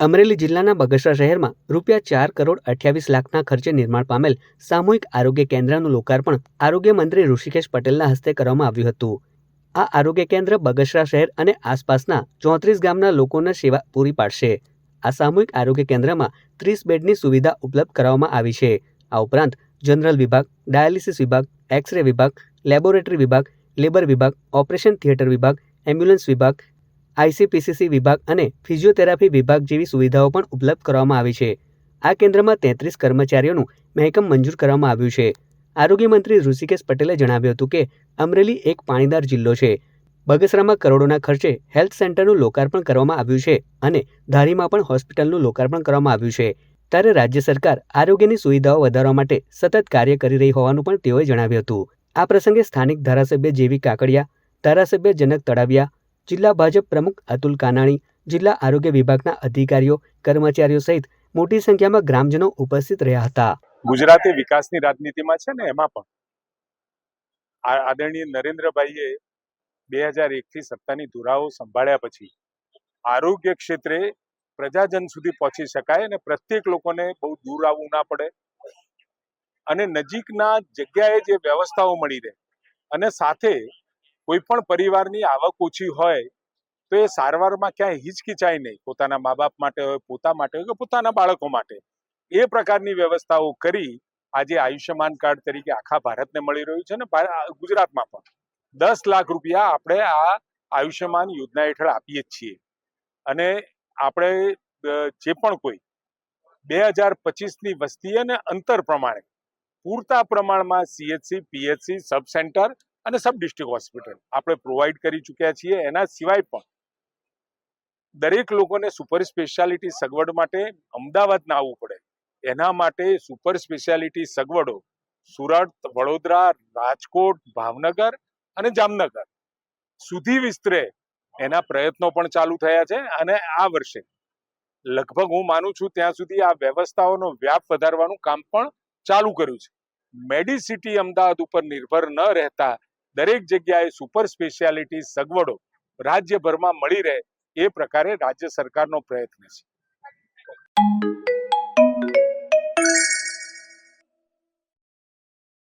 અમરેલી જિલ્લાના બગસરા શહેરમાં રૂપિયા ચાર કરોડ અઠ્યાવીસ લાખના ખર્ચે નિર્માણ પામેલ સામૂહિક આરોગ્ય કેન્દ્રનું લોકાર્પણ આરોગ્ય મંત્રી ઋષિકેશ પટેલના હસ્તે કરવામાં આવ્યું હતું. આ આરોગ્ય કેન્દ્ર બગસરા શહેર અને આસપાસના ચોત્રીસ ગામના લોકોને સેવા પૂરી પાડશે. આ સામૂહિક આરોગ્ય કેન્દ્રમાં ત્રીસ બેડની સુવિધા ઉપલબ્ધ કરાવવામાં આવી છે. આ ઉપરાંત જનરલ વિભાગ, ડાયાલિસિસ વિભાગ એક્સ રે વિભાગ, લેબોરેટરી વિભાગ, લેબર વિભાગ, ઓપરેશન થિયેટર વિભાગ, એમ્બ્યુલન્સ વિભાગ આઈસીપીસીસી વિભાગ અને ફિઝિયોથેરાપી વિભાગ જેવી સુવિધાઓ પણ ઉપલબ્ધ કરવામાં આવી છે. આ કેન્દ્રમાં તેત્રીસ કર્મચારીઓનું મહેકમ મંજૂર કરવામાં આવ્યું છે. આરોગ્ય મંત્રી ઋષિકેશ પટેલે જણાવ્યું હતું કે, અમરેલી એક પાણીદાર જિલ્લો છે. બગસરામાં કરોડોના ખર્ચે હેલ્થ સેન્ટરનું લોકાર્પણ કરવામાં આવ્યું છે અને ધારીમાં પણ હોસ્પિટલનું લોકાર્પણ કરવામાં આવ્યું છે. ત્યારે રાજ્ય સરકાર આરોગ્યની સુવિધાઓ વધારવા માટે સતત કાર્ય કરી રહી હોવાનું પણ તેઓએ જણાવ્યું હતું. આ પ્રસંગે સ્થાનિક ધારાસભ્ય જેવી કાકડિયા, ધારાસભ્ય જનક તળાવિયા જિલ્લા ભાજપ પ્રમુખ અતુલ કાનાણી, જિલ્લા આરોગ્ય વિભાગના અધિકારીઓ, કર્મચારીઓ સહિત મોટી સંખ્યામાં ગ્રામજનો ઉપસ્થિત રહ્યા હતા. ગુજરાતે વિકાસની રાજનીતિમાં છે ને, એમાં પણ. આદરણીય નરેન્દ્રભાઈએ બે હજાર એકથી સત્તાની ધુરાઓ સંભાળ્યા પછી આરોગ્ય ક્ષેત્રે પ્રજાજન સુધી પહોંચી શકાય અને પ્રત્યેક લોકોને બહુ દૂર આવવું ના પડે. અને નજીકના જગ્યાએ જે વ્યવસ્થાઓ મળી રહે. અને સાથે કોઈ પણ પરિવારની આવક ઓછી હોય, તો એ સારવારમાં ક્યાંય હિચકિચાય નહીં. પોતાના મા બાપ માટે હોય, પોતા માટે હોય કે પોતાના બાળકો માટે. એ પ્રકારની વ્યવસ્થાઓ કરી આજે આયુષ્યમાન કાર્ડ તરીકે આખા ભારતને મળી રહ્યું છે ને ગુજરાતમાં પણ. દસ લાખ રૂપિયા આપણે આ આયુષ્યમાન યોજના હેઠળ આપીએ જ છીએ. અને આપણે જે પણ કોઈ બે હજાર પચીસની વસ્તી અને અંતર પ્રમાણે પૂરતા પ્રમાણમાં સીએચસી પીએચસી સબ સેન્ટર અને સબ ડિસ્ટ્રિક્ટ હોસ્પિટલ. આપણે પ્રોવાઈડ કરી ચૂક્યા છીએ. એના સિવાય પણ દરેક લોકોને સુપર સ્પેશિયાલિટી સગવડ માટે અમદાવાદ ના આવવું પડે. એના માટે સુપર સ્પેશિયાલિટી સગવડો સુરત, વડોદરા, રાજકોટ, ભાવનગર અને જામનગર સુધી વિસ્તરે એના પ્રયત્નો પણ ચાલુ થયા છે અને આ વર્ષે લગભગ હું માનું છું ત્યાં સુધી આ વ્યવસ્થાઓનો વ્યાપ વધારવાનું કામ પણ ચાલુ કર્યું છે. મેડિસિટી અમદાવાદ ઉપર નિર્ભર ન રહેતા દરેક જગ્યાએ સુપર સ્પેશિયાલિટી સગવડો રાજ્યભરમાં મળી રહે એ પ્રકારે રાજ્ય સરકારનો પ્રયત્ન છે.